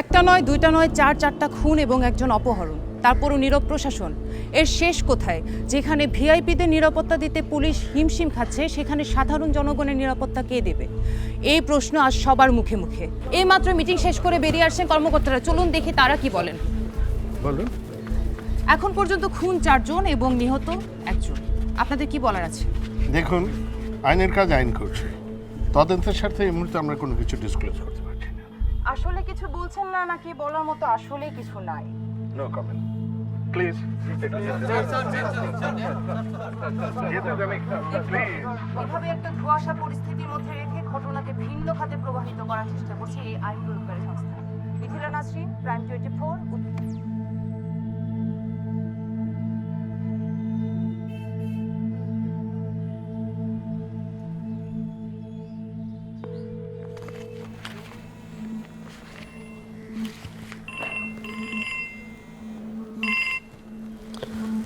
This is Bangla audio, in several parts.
একটা নয় দুইটা নয় চার চারটা খুন এবং একজন অপহরণ। তারপরও নীরব প্রশাসন। এর শেষ কোথায়? যেখানে ভিআইপিদের নিরাপত্তা দিতে পুলিশ হিমশিম খাচ্ছে সেখানে সাধারণ জনগণের নিরাপত্তা কে দেবে? এই প্রশ্ন আজ সবার মুখে মুখে। এই মাত্র মিটিং শেষ করে বেরিয়ে আসছেন কর্মকর্তারা। চলুন দেখি তারা কি বলেন। বলুন। এখন পর্যন্ত খুন চারজন এবং নিহত একজন। আপনাদের কি বলার আছে? দেখুন আইনের কাজ আইন করছে। তদন্তের স্বার্থে এই মুহূর্তে আমরা কোনো কিছু ডিসক্লোজ করতে আসলে কিছু বলছেন না নাকি? বলার মতো আসলে কিছু নাই। নো কমেন্ট প্লিজ এভাবে একটা ধোঁয়াশা পরিস্থিতির মধ্যে রেখে ঘটনাকে ভিন্ন খাতে প্রবাহিত করার চেষ্টা করছি এই আইন প্রয়োগকারী সংস্থা। Mithila Nasrin Prime twenty four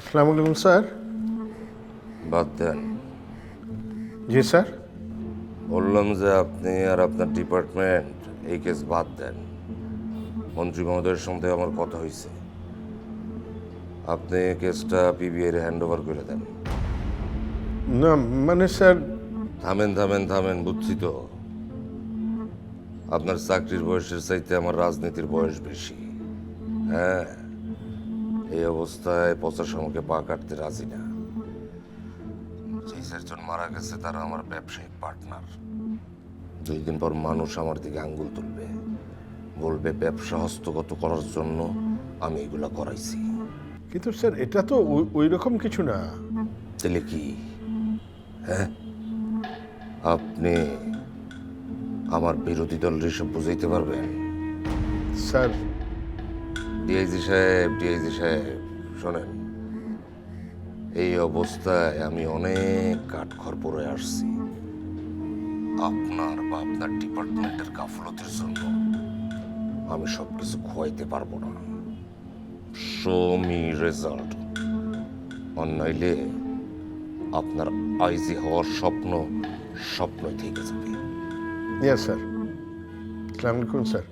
আসসালামু আলাইকুম স্যার। বাদ দেন। জি স্যার। বললাম যে আপনি আর আপনার ডিপার্টমেন্ট এই কেস বাদ দেন। মন্ত্রী মহোদয়ের সঙ্গে আমার কথা হয়েছে আপনি কেসটা পিবিআই এর হ্যান্ড ওভার করে দেন। না মানে স্যার থামেন থামেন থামেন বুঝছি তো। আপনার চাকরির বয়সের চাইতে আমার রাজনীতির বয়স বেশি। হ্যাঁ? এই অবস্থায় পচার আমাকে পা কাটতে রাজি না। যে চারজন মারা গেছে তারা আমার ব্যবসায়িক পার্টনার। দুই দিন পর মানুষ আমার দিকে আঙ্গুল তুলবে। বলবে ব্যবসা হস্তগত করার জন্য আমি এগুলা করাইছি। কিন্তু স্যার এটা তো ওই- ওই রকম কিছু না। তাহলে কি? হ্যাঁ? আপনি আমার বিরোধী দলের এসব বুঝাইতে পারবেন? স্যার ডিআইজি সাহেব ডিআইজি সাহেব, শোনেন। এই অবস্থায় আমি অনেক কাঠখড় পরে আসছি। আপনার বা আপনার ডিপার্টমেন্টের গাফলতের জন্য আমি সব কিছু খোয়াইতে পারব না। শো মি রেজাল্ট অন্যাইলে আপনার আইজি হওয়ার স্বপ্ন স্বপ্নই থেকে যাবে। ইয়েস স্যার স্যার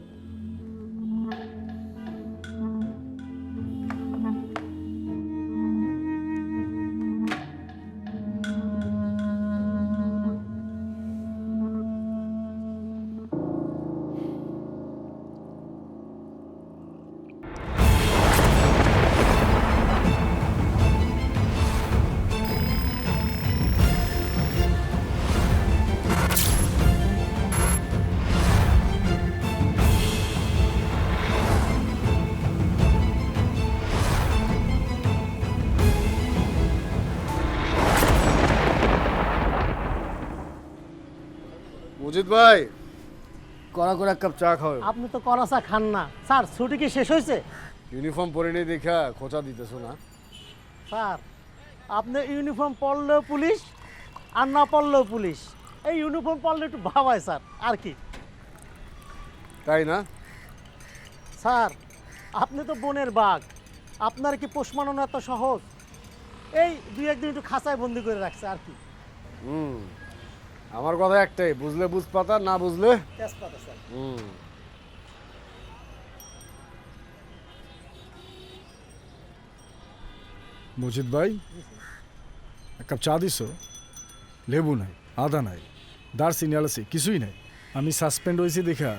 মজিদ ভাই। কড়া করে এক কাপ চা খাও। আপনি তো করাসা খান না। স্যার ছুটি কি শেষ হয়েছে? ইউনিফর্ম পরে নিয়ে দেখা খোঁচা দিতেছো না। স্যার আপনি ইউনিফর্ম পরলেও পুলিশ আর না পরলেও পুলিশ। এই ইউনিফর্ম পরলে একটু ভাবায় স্যার। আর কি? তাই না? স্যার আপনি তো বনের বাঘ। আপনার কি পোষ মানানো এত সহজ? এই দুই একদিন একটু খাঁচায় বন্দি করে রাখছে আর কি? হুম। আমার কথা একটাই বুঝলে বুঝ পাতা না বুঝলে তেজপাতা স্যার। হুম। মজিদ ভাই এক কাপ চা দিছ? লেবু নাই আদা নাই দারচিনি আলাসি কিছুই নাই। আমি সাসপেন্ড হয়েছি দেখা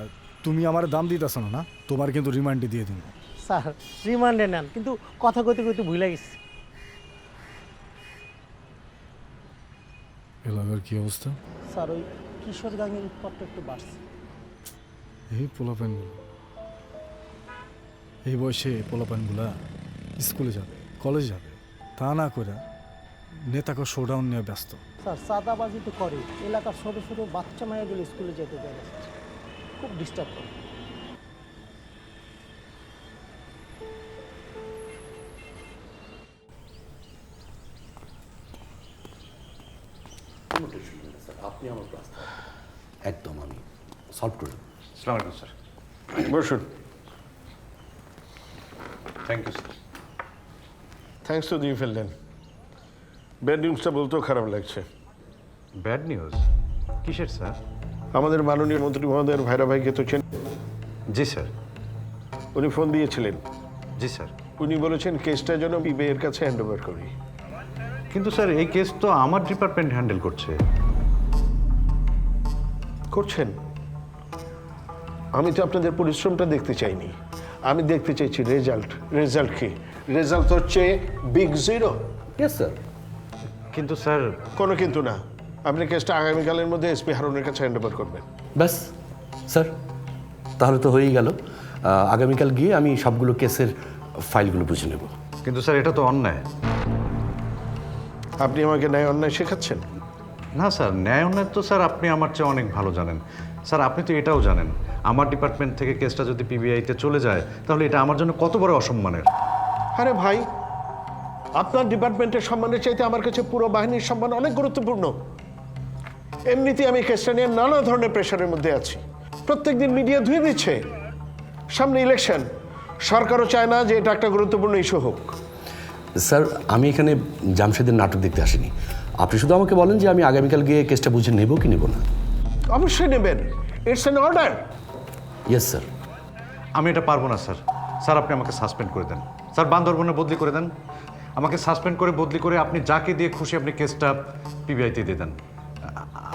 তুমি আমার দাম দিতেছ না না? তোমার কিন্তু রিমান্ডে দিয়ে দিন। স্যার রিমান্ডে নেন কিন্তু কথা কইতে কইতে ভুলে গেছি। এলাকার কি অবস্থা? স্যার ওই কিশোর গাঙের উৎপাদটা একটু বাড়ছে। এই পোলাপানগুলো? এই বয়সে পোলাপানগুলা স্কুলে যাবে কলেজ যাবে তা না করে নেতাকে শোডাউন নিয়ে ব্যস্ত। স্যার চাঁদাবাজি তো করে এলাকার ছোট ছোট বাচ্চা মায়েগুলো স্কুলে যেতে দেয় খুব ডিস্টার্ব করে। সলভ করে দেবো আসসালামু আলাইকুম স্যার বসুন থ্যাংক ইউ স্যার থ্যাঙ্কস তো দিয়ে ফেললেন ব্যাড নিউজটা বলতেও খারাপ লাগছে। ব্যাড নিউজ কিসের স্যার আমাদের মাননীয় মন্ত্রী মহোদয়ের ভাইরা ভাইকে তো চেন জি স্যার উনি ফোন দিয়েছিলেন। জি স্যার উনি বলেছেন কেসটা যেন বিবের কাছে হ্যান্ড ওভার করি। কিন্তু স্যার এই কেস তো আমার ডিপার্টমেন্ট হ্যান্ডেল করছে। করছেন? আমি তো আপনাদের পরিশ্রমটা দেখতে চাইনি। আমি দেখতে চাইছি রেজাল্ট রেজাল্ট কি? রেজাল্ট হচ্ছে বিগ জিরো ইয়েস স্যার কিন্তু স্যার কোনো কিন্তু না। আপনি কেসটা আগামীকালের মধ্যে এসপি হারুনের কাছে হ্যান্ড ওভার করবেন। ব্যাস স্যার তাহলে তো হয়েই গেল। আগামীকাল গিয়ে আমি সবগুলো কেসের ফাইলগুলো বুঝে নেব। কিন্তু স্যার এটা তো অন্যায়। আপনি আমাকে ন্যায় অন্যায় শেখাচ্ছেন? না স্যার ন্যায় অন্যায় তো স্যার আপনি আমার চেয়ে অনেক ভালো জানেন। স্যার আপনি তো এটাও জানেন। আমার ডিপার্টমেন্ট থেকে কেসটা যদি পিবিআইতে চলে যায় তাহলে এটা আমার জন্য কত বড় অসম্মানের? আরে ভাই আপনার ডিপার্টমেন্টের সম্মানের চাইতে আমার কাছে পুরো বাহিনীর সম্মান অনেক গুরুত্বপূর্ণ। এমনিতে আমি কেসটা নিয়ে নানা ধরনের প্রেশারের মধ্যে আছি। প্রত্যেকদিন মিডিয়া ধুয়ে দিচ্ছে। সামনে ইলেকশন। সরকারও চায় না যে এটা একটা গুরুত্বপূর্ণ ইস্যু হোক। স্যার আমি এখানে জামশেদের নাটক দেখতে আসিনি। আপনি শুধু আমাকে বলেন যে আমি আগামীকাল গিয়ে কেসটা বুঝে নেব কি নেব না। অবশ্যই নেবেন। It's an order yes sir আমি এটা পারব না স্যার। স্যার আপনি আমাকে সাসপেন্ড করে দেন। স্যার বান্দরবনে বদলি করে দেন। আমাকে সাসপেন্ড করে বদলি করে আপনি যাকে দিয়ে খুশি আপনি কেসটা পিবিআইতে দিয়ে দেন।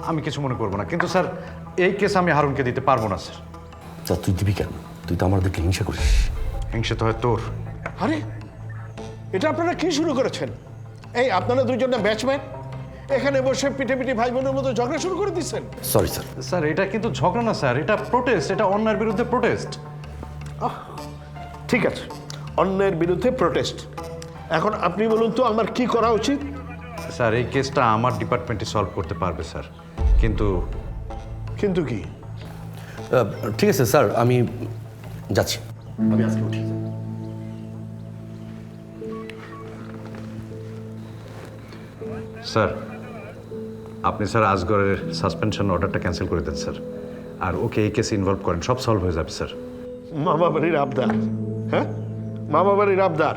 আমি কিছু মনে করব না। কিন্তু স্যার এই কেস আমি হারুনকে দিতে পারব না স্যার। স্যার তুই দিবি কেন? তুই তো আমাদেরকে হিংসা করিস। হিংসা তো হয় তোর। আরে এটা আপনারা কি শুরু করেছেন? এই আপনারা দুজনে ব্যাচম্যান এখানে বসে পিঠে পিঠে ভাই বোনের মতো ঝগড়া শুরু করে দিচ্ছেন। সরি স্যার স্যার এটা কিন্তু ঝগড়া না স্যার। এটা প্রোটেস্ট এটা অন্যায়ের বিরুদ্ধে প্রোটেস্ট ঠিক আছে। অন্যের বিরুদ্ধে প্রোটেস্ট এখন আপনি বলুন তো আমার কি করা উচিত? স্যার এই কেসটা আমার ডিপার্টমেন্টে সলভ করতে পারবে স্যার। কিন্তু কিন্তু কি? ঠিক আছে স্যার আমি যাচ্ছি। আমি আজকে উঠি। স্যার আপনি স্যার আজগরের সাসপেনশন অর্ডারটা ক্যান্সেল করে দেন স্যার। আর ওকে এই কেসে ইনভলভ করেন সব সলভ হয়ে যাবে স্যার। মামা বাড়ির আবদার হ্যাঁ? মামা বাড়ির আবদার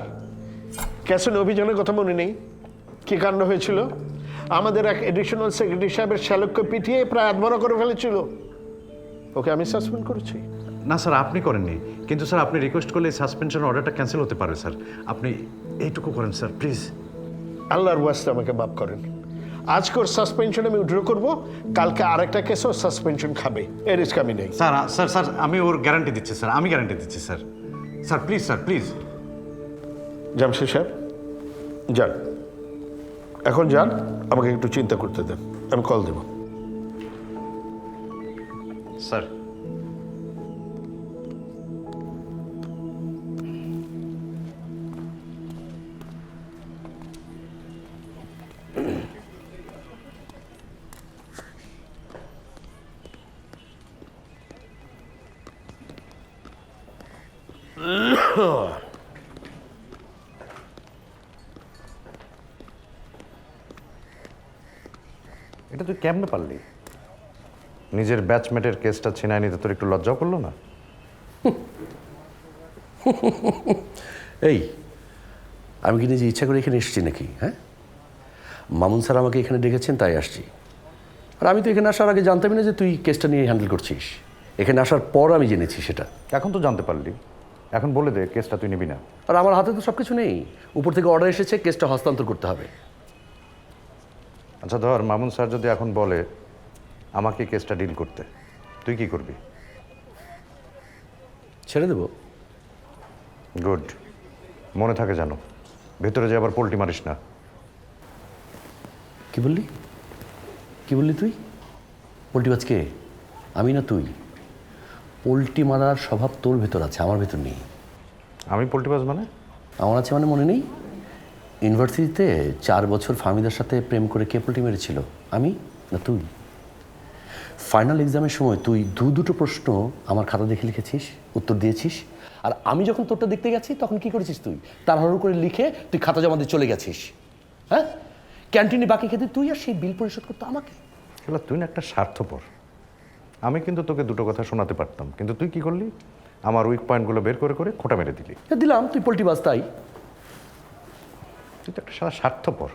ক্যাসেন অভিযানের কথা মনে নেই? কি কাণ্ড হয়েছিল? আমাদের এক এডিশনাল সেক্রেটারি সাহেবের শ্যালককে পিটিয়ে প্রায় আধমরা করে ফেলেছিল। ওকে আমি সাসপেন্ড করেছি। না স্যার আপনি করেননি। কিন্তু স্যার আপনি রিকোয়েস্ট করলে এই সাসপেনশন অর্ডারটা ক্যান্সেল হতে পারে স্যার। আপনি এইটুকু করেন স্যার প্লিজ আল্লাহর ওয়াস্তে আমাকে মাফ করেন। আজকে ওর সাসপেনশন আমি উইড্র করব কালকে আরেকটা কেসও সাসপেনশন খাবে। এর রিস্ক আমি নেই। স্যার স্যার স্যার আমি ওর গ্যারান্টি দিচ্ছি স্যার আমি গ্যারান্টি দিচ্ছি sir. Sir please sir please Jamshed sir যান। এখন যান আমাকে একটু চিন্তা করতে দেন। আমি কল দেব। স্যার এটা তুই কেমনে পারলি? নিজের ব্যাচমেটের কেসটা ছিনায় নিতে তোর একটু লজ্জাও করল না? এই আমি কি নিজে ইচ্ছা করে এখানে এসেছি নাকি হ্যাঁ? মামুন স্যার আমাকে এখানে ডেকেছেন তাই আসছি। আর আমি তো এখানে আসার আগে জানতামই না যে তুই কেসটা নিয়ে হ্যান্ডেল করছিস। এখানে আসার পর আমি জেনেছি সেটা। এখন তো জানতে পারলি। এখন বলে দে কেসটা তুই নিবি না। আর আমার হাতে তো সব কিছু নেই। উপর থেকে অর্ডার এসেছে কেসটা হস্তান্তর করতে হবে। আচ্ছা ধর মামুন স্যার যদি এখন বলে আমাকে কেসটা ডিল করতে তুই কি করবি? ছেড়ে দেবো। গুড। মনে থাকে জানো ভেতরে যে আবার পোল্টি মারিস না। কি বললি? কি বললি তুই? পোল্ট্রিবাজ কে? আমি না তুই? পোল্ট্রি মারার স্বভাব তোর ভেতর আছে আমার ভেতর নেই। আমি পোল্ট্রিবাজ মানে? আমার আছে মানে মনে নেই? ইউনিভার্সিটিতে চার বছর ফামিদার সাথে প্রেম করে কে পোল্ট্রি মেরেছিল? আমি না তুই? ফাইনাল এক্সামের সময় তুই দু দুটো প্রশ্ন আমার খাতা দেখে লিখেছিস উত্তর দিয়েছিস আর আমি যখন তোরটা দেখতে গেছি তখন কি করেছিস তুই? তাড়াহুড়ো করে লিখে তুই খাতা জমা দিয়ে চলে গেছিস। হ্যাঁ? ক্যান্টিনে বাকি খেতে তুই আর সেই বিল পরিশোধ করতো আমাকে। তুই না একটা স্বার্থপর। আমি কিন্তু তোকে দুটো কথা শোনাতে পারতাম কিন্তু তুই কি করলি? আমার উইক পয়েন্টগুলো বের করে করে খোটা মেরে দিলি। দিলাম তুই পোল্ট্রি বাস তাই। তুই তো একটা সারা স্বার্থপর।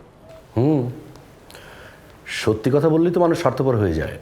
হুম। সত্যি কথা বললেই তো মানুষ স্বার্থপর হয়ে যায়।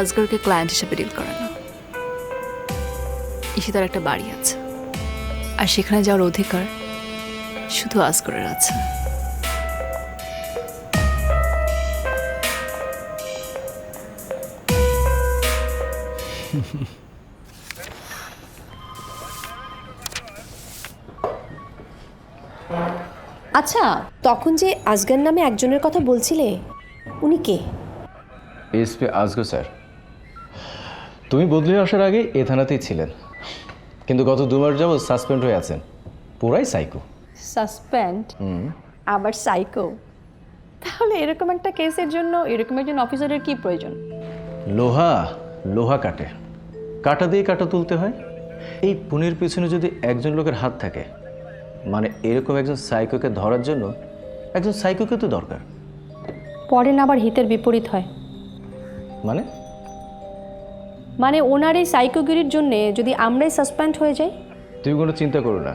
আজগরকে ক্লায়েন্ট হিসেবে ডিল করে না ঈশিতার একটা বাড়ি আছে। আর সেখানে যাওয়ার অধিকার শুধু আজগরের আছে। আচ্ছা তখন যে আজগার নামে একজনের কথা বলছিলে উনি কে? SP আজগো sir. তুমি বদলে আসার আগে এ থানাতেই ছিলেন। কিন্তু গত দু মাস যাবৎ সাসপেন্ড হয়ে আছেন। পুরাই সাইকো সাসপেন্ড আবার সাইকো তাহলে এরকম একটা কেসের জন্য এরকম একজন অফিসারের কি প্রয়োজন? লোহা লোহা কাটে। কাটা দিয়ে কাটা তুলতে হয়। এই পুনের পিছনে যদি একজন লোকের হাত থাকে মানে এরকম একজন সাইকোকে ধরার জন্য একজন সাইকোকে তো দরকার। পরে না আবার হিতের বিপরীত হয়। মানে? মানে ওনার এই সাইকোগিরির জন্য যদি আমরাই সাসপেন্ড হয়ে যাই? তুমি কোনো চিন্তা করো না।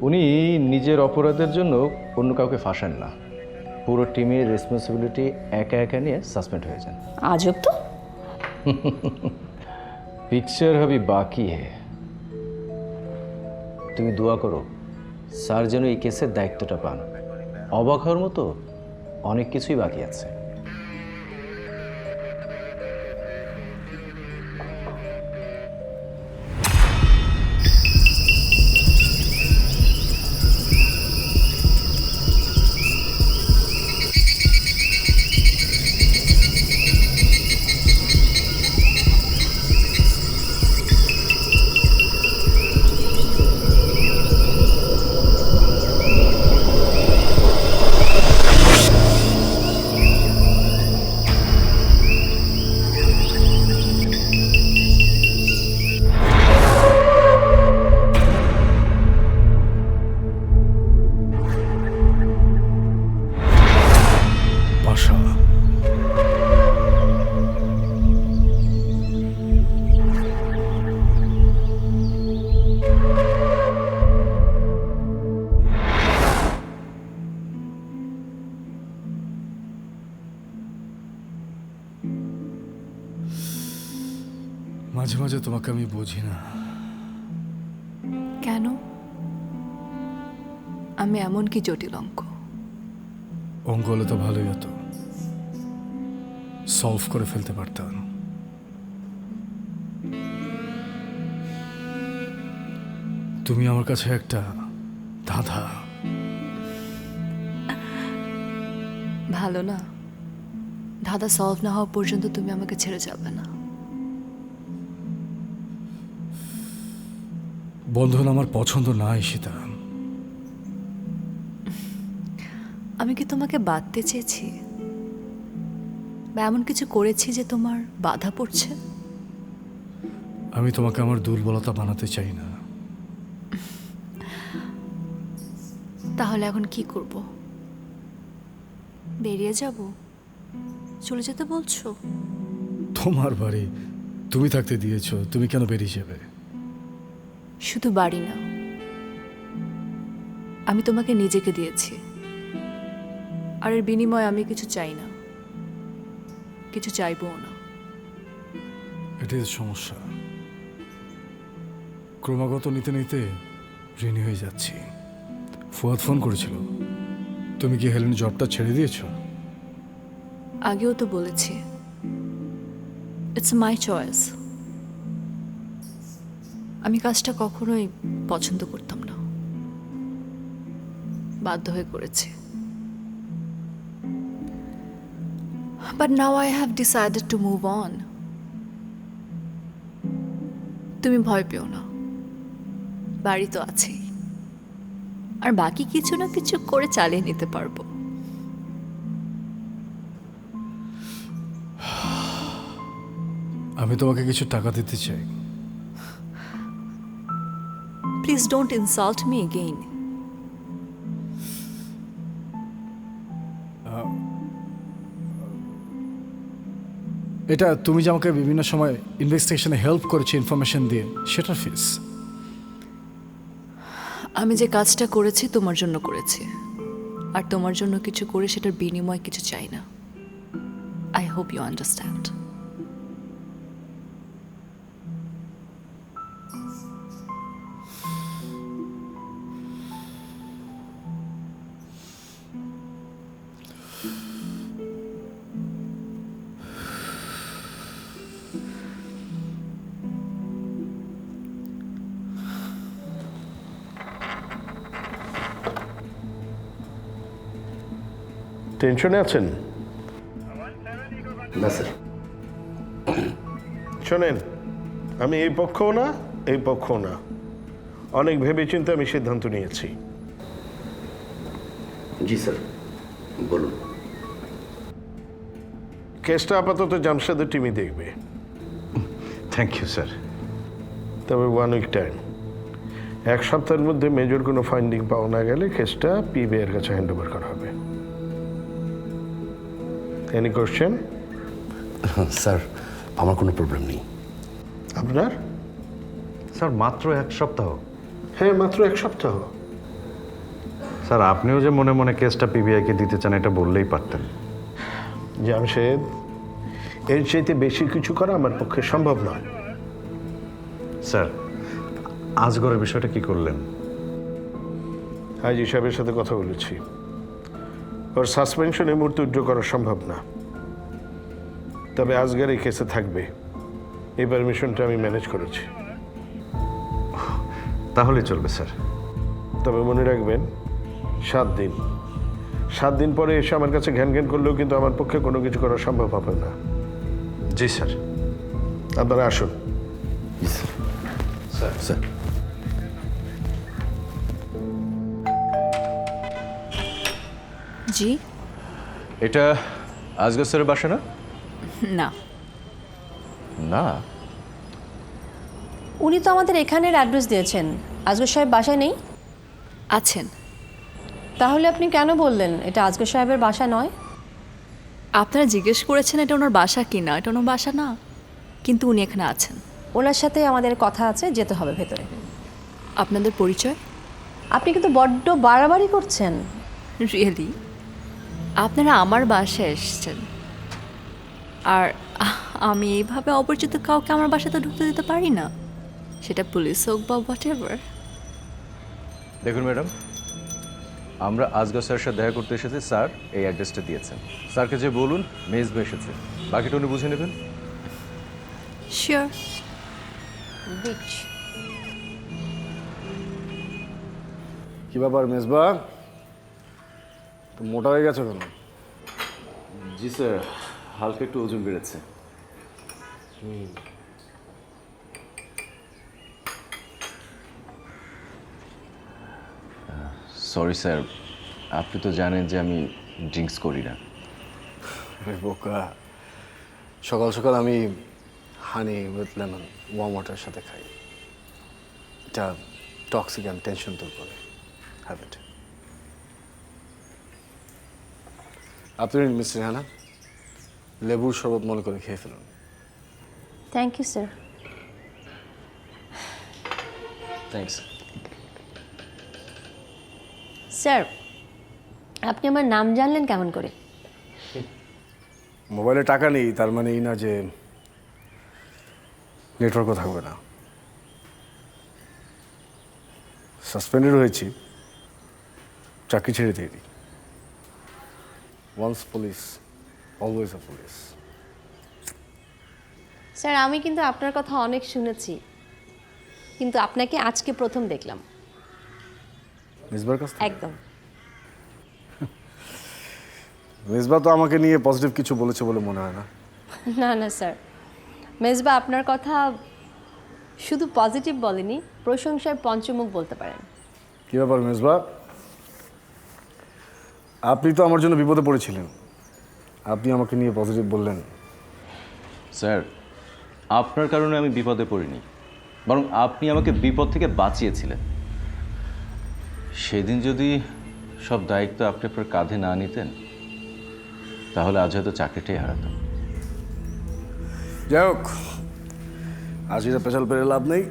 উনি নিজের অপরাধের জন্য অন্য কাউকে ফাঁসান না। পুরো টিমের রেসপন্সিবিলিটি একা একা নিয়ে সাসপেন্ড হয়ে যান। আজব তো। পিকচার হবি বাকি হে। তুমি দোয়া করো স্যার যেন এই কেসের দায়িত্বটা পান। অবাক হওয়ার মতো অনেক কিছুই বাকি আছে। মাঝে মাঝে তোমাকে আমি বুঝি না। কেন? আমি এমন কি জটিল অঙ্ক? অঙ্ক হলে তো ভালোই হতো। সলভ করে ফেলতে পারতাম। তুমি আমার কাছে একটা ধাঁধা। ভালো না। ধাঁধা সলভ না হওয়া পর্যন্ত তুমি আমাকে ছেড়ে যাবে না। বন্ধন আমার পছন্দ না ঈশিতা আমি কি তোমাকে বাঁধতে চেয়েছি? বা এমন কিছু করেছি যে তোমার বাধা পড়ছে? আমি তোমাকে আমার দুর্বলতা বানাতে চাই না। তাহলে এখন কি করব? বেরিয়ে যাব? চলে যেতে বলছো? তোমার বাড়ি তুমি থাকতে দিয়েছ তুমি কেন বেরিয়ে যাবে? শুধু বাড়ি না। আমি তোমাকে নিজেকে দিয়েছি। আর এর বিনিময়ে আমি কিছু চাই না। কিছু চাইবও না। এটাই সমস্যা। ক্রমাগত নিতে নিতে ঋণী হয়ে যাচ্ছি। ফুয়াদ ফোন করেছিল। তুমি কি হেলেন জবটা ছেড়ে দিয়েছ? আগেও তো বলেছি। ইটস মাই চয়েস আমি কাজটা কখনোই পছন্দ করতাম না। বাধ্য হয়ে করেছি। But now I have decided to move on তুমি ভয় পেও না। বাড়ি তো আছেই। আর বাকি কিছু না কিছু করে চালিয়ে নিতে পারব। আমি তোমাকে কিছু টাকা দিতে চাই। Please don't insult me again এটা তুমি যে আমাকে বিভিন্ন সময় ইনভেস্টিগেশনে হেল্প করেছ ইনফরমেশন দিয়ে সেটার ফিস আমি যে কাজটা করেছি তোমার জন্য করেছি। আর তোমার জন্য কিছু করে সেটার বিনিময় কিছু চাই না। আই হোপ ইউ আন্ডারস্ট্যান্ড টেনশনে আছেন? না স্যার। শোনেন আমি এই পক্ষও না এই পক্ষও না। অনেক ভেবেচিন্তে আমি সিদ্ধান্ত নিয়েছি। জি স্যার বলুন। কেসটা আপাতত জামশেদের টিমই দেখবে। Thank you sir. তবে ওয়ান উইক টাইম এক সপ্তাহের মধ্যে মেজর কোনো ফাইন্ডিং পাওয়া না গেলে কেসটা পিবি এর কাছে হ্যান্ড ওভার করা হবে। এনি কোশ্চেন স্যার আমার কোনো প্রবলেম নেই। আপনার? স্যার মাত্র এক সপ্তাহ। হ্যাঁ মাত্র এক সপ্তাহ। স্যার আপনিও যে মনে মনে কেসটা পিবিআইকে দিতে চান এটা বললেই পারতেন। জামশেদ এর চাইতে বেশি কিছু করা আমার পক্ষে সম্ভব নয়। স্যার আজগরের বিষয়টা কি করলেন? আইজি সাহেবের সাথে কথা বলেছি। ওর সাসপেনশন এই মুহূর্তে করা সম্ভব না। তবে আজকের এই কেসে থাকবে। এই পারমিশনটা আমি ম্যানেজ করেছি। তাহলে চলবে স্যার। তবে মনে রাখবেন সাত দিন। সাত দিন পরে এসে আমার কাছে ঘ্যান ঘ্যান করলেও কিন্তু আমার পক্ষে কোনো কিছু করা সম্ভব হবে না। জি স্যার। আপনারা আসুন। জি। এটা আজগর স্যারের বাসা না? না। না? উনি তো আমাদের এখানের অ্যাড্রেস দিয়েছেন। আজগর সাহেব বাসায় নেই? আছেন। তাহলে আপনি কেন বললেন? এটা আজগর সাহেবের বাসা নয়? আপনারা জিজ্ঞেস করেছেন এটা ওনার বাসা কি না? এটা ওনার বাসা না। কিন্তু উনি এখানে আছেন। ওনার সাথে আমাদের কথা আছে যেতে হবে ভেতরে। আপনাদের পরিচয়? আপনি কিন্তু বড্ড বাড়াবাড়ি করছেন। রিয়েলি আপনারা আমার বাসায় এসেছেন। আর আমি এইভাবে অপরিচিত কাউকে আমার বাসাতে ঢুকতে দিতে পারি না। সেটা পুলিশ হোক বা হোয়াট এভার দেখুন ম্যাডাম আমরা আজগর স্যারের সাথে দেখা করতে এসেছি স্যার এই অ্যাড্রেসটা দিয়েছেন। স্যারকে যে বলুন মেজবা এসেছে বাকিটা উনি বুঝে নেবেন। শিওর বিচ কি ব্যাপার মেজবা তো মোটা হয়ে গেছো কেন? জি স্যার হালকা একটু ওজন বেড়েছে। সরি স্যার আপনি তো জানেন যে আমি ড্রিঙ্কস করি না। আরে বোকা। সকাল সকাল আমি হানি উইথ লেমন ওয়ার্ম ওয়াটারের সাথে খাই। এটা টক্সিক অ্যান্ড টেনশন দূর করে। হ্যাবিট আপনি মিস্টার হানা লেবুর শরবত মনে করে খেয়ে ফেলুন। Thank you sir thanks sir আপনি আমার নাম জানলেন কেমন করে? মোবাইলে টাকা নেই তার মানে এই না যে নেটওয়ার্কও থাকবে না। সাসপেন্ডেড হয়েছি। চাকরি ছেড়ে দিয়ে দিই। Once police always a police sir আমি কিন্তু আপনার কথা অনেক শুনেছি কিন্তু আপনাকে আজকে প্রথম দেখলাম। মিসবার কাছ? একদম। মিসবা তো আমাকে নিয়ে পজিটিভ কিছু বলেছে বলে মনে হয় না। না না স্যার মেজবা আপনার কথা শুধু পজিটিভ বলেনি প্রশংসায় পঞ্চমুখ বলতে পারেন। কি ব্যাপার মেজবা আপনি তো আমার জন্য বিপদে পড়েছিলেন। আপনি আমাকে নিয়ে পজিটিভ বললেন। স্যার আপনার কারণে আমি বিপদে পড়িনি বরং আপনি আমাকে বিপদ থেকে বাঁচিয়েছিলেন। সেদিন যদি সব দায়িত্ব আপনি আপনার কাঁধে না নিতেন তাহলে আজ হয়তো চাকরিটাই হারাতাম। যাই হোক আজ এটা পেছাল পেরে লাভ নেই।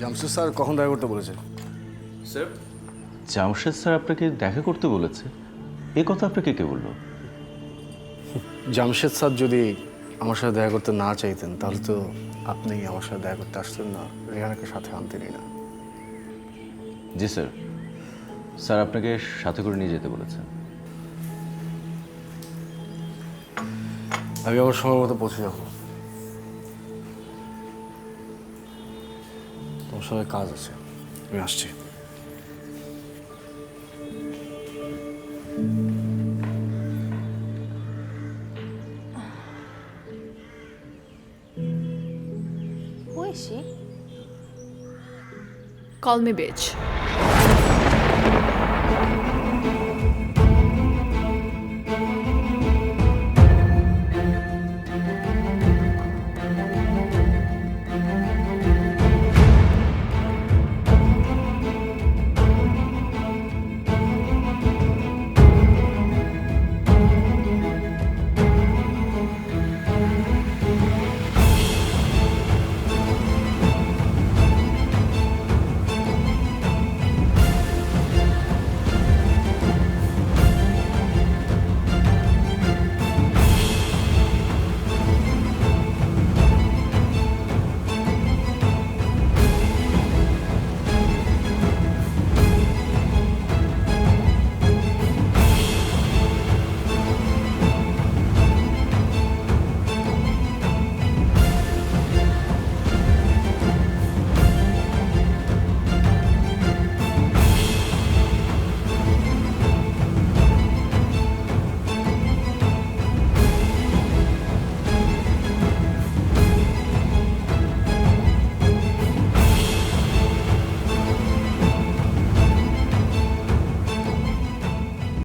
জামশেদ স্যার কখন দেখা করতে বলেছে? স্যার জামশেদ স্যার আপনাকে দেখা করতে বলেছে। এ কথা আপনাকে কে বলল? জামশেদ স্যার যদি আমার সাথে দেখা করতে না চাইতেন তাহলে তো আপনি আমার সাথে দেখা করতে আসতেন না। রেহানাকে সাথে আনতেনই না। জি স্যার। স্যার আপনাকে সাথে করে নিয়ে যেতে বলেছেন আমি আমার সময় মতো পৌঁছে যাব। তোমার সাথে কাজ আছে। আমি আসছি। কল মি বেচ